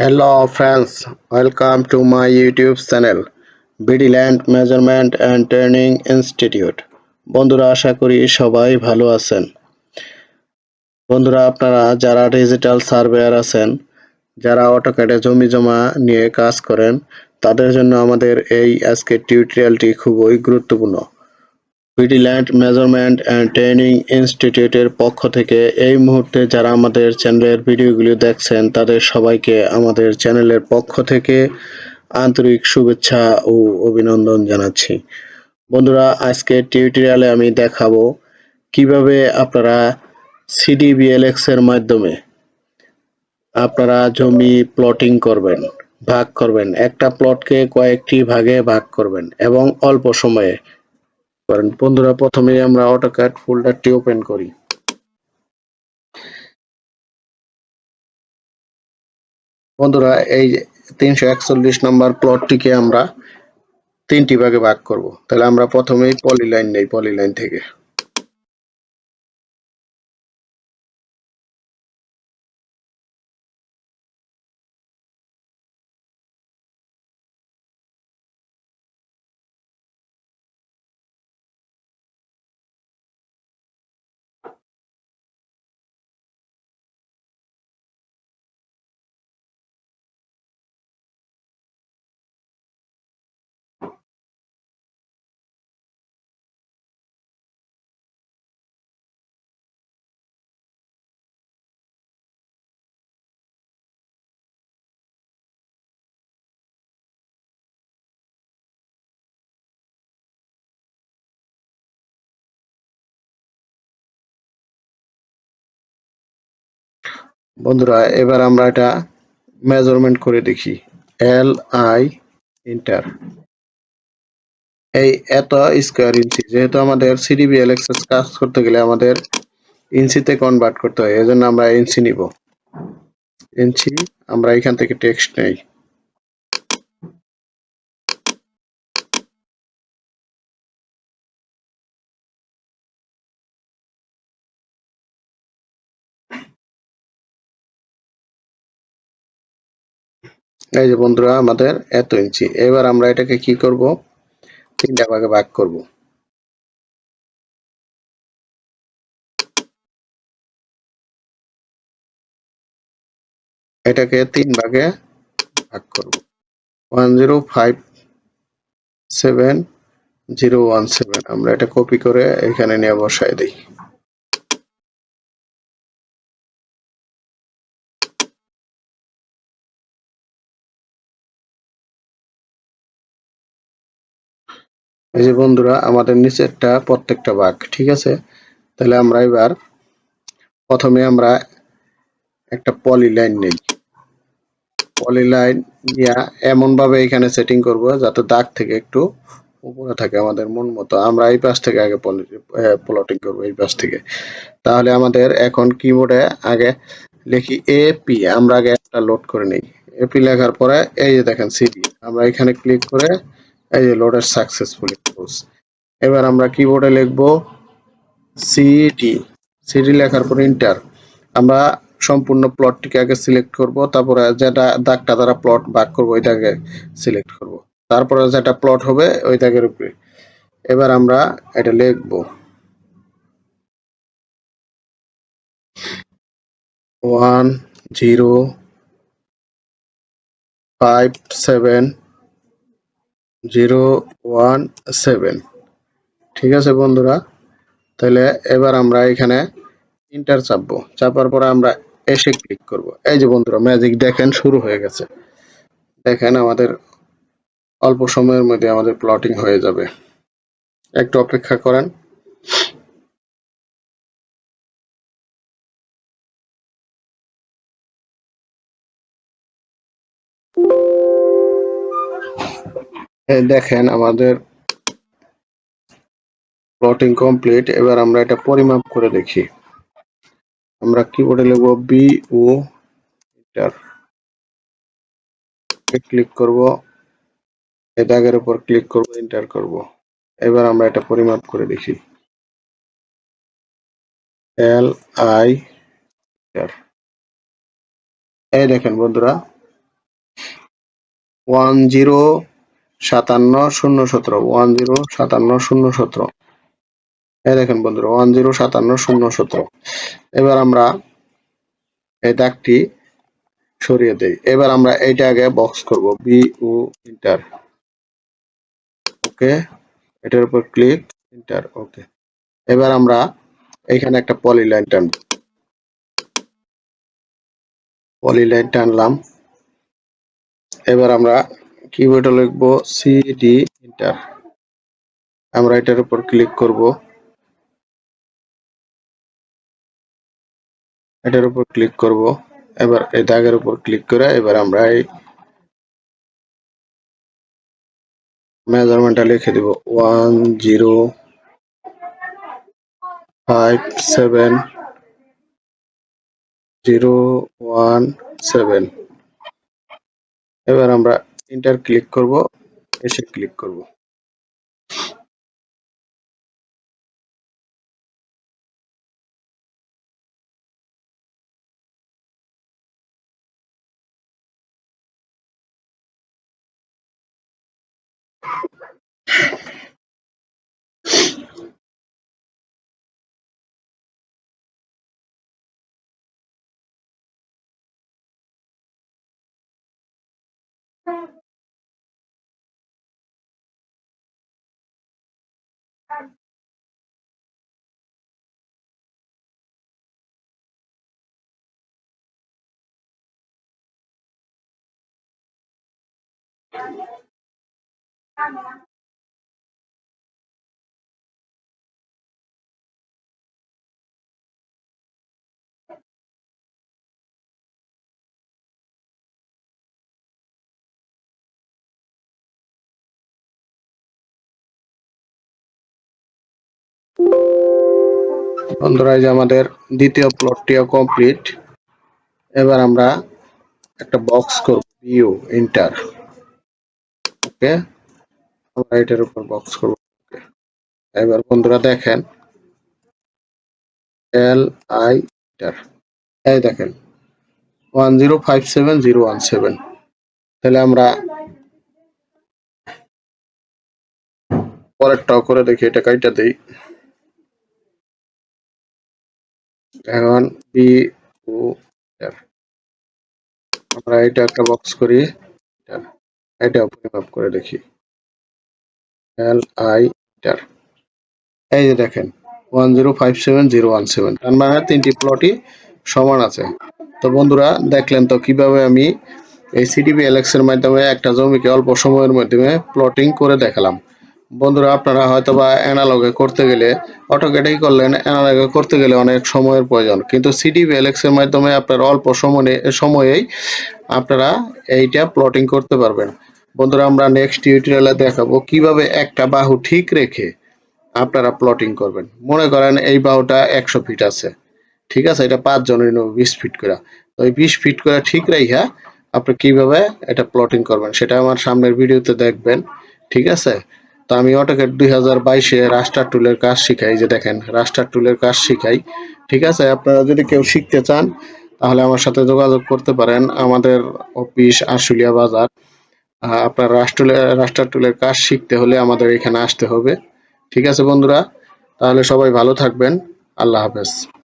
Friends, welcome to my YouTube channel BD Land Measurement and Training Institute. বন্ধুরা আশা করি সবাই ভালো আছেন। বন্ধুরা আপনারা যারা ডিজিটাল সার্ভেয়ার আছেন যারা অটোক্যাডে জমি জমা নিয়ে কাজ করেন তাদের জন্য আমাদের এই আজকের টিউটোরিয়ালটি খুবই গুরুত্বপূর্ণ। BD land measurement and training ইনস্টিটিউটের পক্ষ থেকে এই মুহূর্তে যারা আমাদের চ্যানেলের ভিডিওগুলি দেখছেন, তাদের সবাইকে আমাদের চ্যানেলের পক্ষ থেকে আন্তরিক শুভেচ্ছা ও অভিনন্দন জানাচ্ছি। বন্ধুরা, আজকে টিউটোরিয়ালে আমি দেখাবো কীভাবে আপনারা সিডিবিএলএক্স এর মাধ্যমে আপনারা জমি প্লটিং করবেন, ভাগ করবেন। একটা প্লটকে কয়েকটি ভাগে ভাগ করবেন এবং অল্প সময়ে করেন। বন্ধুরা প্রথমে আমরা অটোক্যাড ফোল্ডারটি ওপেন করি। বন্ধুরা, এই তিনশো একচল্লিশ নম্বর প্লটটিকে আমরা তিনটি ভাগে ভাগ করব। তাহলে আমরা প্রথমেই পলিলাইন নেই পলিলাইন থেকে। বন্ধুরা, এবার আমরা এটা মেজারমেন্ট করে দেখি। এল আই ইন্টার এই এত স্কোয়ার ইঞ্চি যেহেতু আমাদের সিডিবি এক্সেস কাজ করতে গেলে আমাদের ইঞ্চিতে কনভার্ট করতে হয়, এজন্য আমরা ইঞ্চি নিব। ইঞ্চি আমরা এখান থেকে টেক্সট নেই। এই যে বন্ধুরা, আমাদের এত ইঞ্চি। এবার আমরা এটাকে কি করব? তিনটা ভাগে ভাগ করব। এটাকে তিন ভাগে ভাগ করব। One zero five seven zero one seven. আমরা এটা কপি করে এখানে নিয়ে বসাই দিই। এই যে বন্ধুরা, আমাদের নিচেরটা প্রত্যেকটা ভাগ ঠিক আছে? তাহলে আমরা এবার প্রথমে আমরা একটা পলি লাইন নেই। পলি লাইন দিয়া এমন ভাবে এখানে সেটিং করব যাতে দাগ থেকে একটু উপরে থাকে আমাদের মন মতো। আমরা এই পাশ থেকে আগে প্লটিং করব এই পাশ থেকে। তাহলে আমাদের এখন কিবোর্ডে আগে লিখি এ পি আমরা আগে একটা লোড করে নিই। এপি লেখার পরে এই যে দেখেন সিডি আমরা এখানে ক্লিক করে এই যে লোডের সাকসেসফুলি ক্লোজ এবার আমরা কিবোর্ডে লিখব সিডি সিডি লেখার পর ইন্টার আমরা সম্পূর্ণ প্লটটিকে আগে সিলেক্ট করব, তারপরে যেটা দাগটা দ্বারা প্লট ভাগ করব ওইটাকে সিলেক্ট করব। তারপরে যেটা প্লট হবে ওই দাগের উপরে। এবার আমরা এটা লিখব। One zero five seven zero one seven. ঠিক আছে বন্ধুরা? তাহলে এবার আমরা এখানে ইন্টার চাপবো। চাপার পরে আমরা এসে ক্লিক করব। এই যে বন্ধুরা ম্যাজিক দেখেন, শুরু হয়ে গেছে। দেখেন আমাদের অল্প সময়ের মধ্যে আমাদের প্লটিং হয়ে যাবে। একটু অপেক্ষা করেন। দেখেন আমাদের প্লটিং কমপ্লিট এবার আমরা এটা পরিমাপ করে দেখি। আমরা কিবোর্ডে লিখব বি ও এন্টার ক্লিক করব এই দাগের উপর ক্লিক করব এন্টার করব। এবার আমরা এটা পরিমাপ করে দেখি। এল আই এই দেখেন বন্ধুরা ওয়ান জিরো সাতান্ন শূন্য সতেরো, ওয়ান জিরো সাতান্ন শূন্য সতেরো। এই দেখেন বন্ধুরা, ওয়ান জিরো সাতান্ন শূন্য সতেরো। এবার আমরা এই দাগটি সরিয়ে দেই। এবার আমরা এইটা আগে বক্স করব বি ও ইন্টার ওকে এটার উপর ক্লিক ইন্টার ওকে এবার আমরা এখানে একটা পলি লাইন টানব পলি লাইন টানলাম। এবার আমরা কিবোর্ডে লিখব সিডি ইন্টার আমরা এটার উপর ক্লিক করব। এটার উপর ক্লিক করব। এবার এই দাগের উপর ক্লিক করে এবার আমরা এই মেজারমেন্টটা লিখে দিব। One zero five seven zero one seven এবার আমরা ইন্টার ক্লিক করব এসে ক্লিক করব। বন্ধুরা যে আমাদের দ্বিতীয় প্লটটিও কমপ্লিট এবার আমরা একটা বক্স করব ভিউ ইন্টার ওকে আমরা এটার উপর বক্স করব এবার বন্ধুরা দেখেন এল আই ইন্টার এই দেখেন one zero five seven zero one seven তাহলে আমরা পরেরটাও করে দেখি, এটা কাইটা দেই। এখন বি ও আমরা এটা একটা বক্স করি এটা পরিমাপ করে দেখি। এল আই ইন্টার এই যে দেখেন one zero five seven zero one তিনটি প্লটই সমান আছে। তো বন্ধুরা, দেখলেন তো কীভাবে আমি এই সিটিভি এলেক্স এর মাধ্যমে একটা জমিকে অল্প সময়ের মাধ্যমে প্লটিং করে দেখালাম। বন্ধুরা, আপনারা হয়তো বা অ্যানালগে করতে গেলে অটোকেটেই করলেন অ্যানালগে করতে গেলে অনেক সময়ের প্রয়োজন। কিন্তু সিটিভি এলেক্স এর মাধ্যমে আপনারা অল্প সময়ে সময়েই আপনারা এইটা প্লটিং করতে পারবেন। বন্ধুরা, আমরা নেক্সট টিউটোরিয়ালে দেখাবো কীভাবে একটা বাহু ঠিক রেখে আপনারা প্লটিং করবেন। মনে করেন এই বাহুটা একশো ফিট আছে, ঠিক আছে? এটা পাঁচ জনের নেব বিশ ফিট করে। তো ওই বিশ ফিট করে ঠিক রাইখা আপনি কীভাবে এটা প্লটিং করবেন, সেটা আমার সামনের ভিডিওতে দেখবেন, ঠিক আছে? তো আমি অটোকেট দুই হাজার বাইশে রাস্টার টুলের কাজ শিখাই, যে দেখেন রাস্টার টুলের কাজ শিখাই, ঠিক আছে? আপনারা যদি কেউ শিখতে চান, তাহলে আমার সাথে যোগাযোগ করতে পারেন আমাদের অফিস আশুলিয়া বাজার। আপনার রাষ্ট্র রাস্টার টুলের কাজ শিখতে হলে আমাদের এখানে আসতে হবে। ঠিক আছে বন্ধুরা? তাহলে সবাই ভালো থাকবেন। আল্লাহ হাফেজ।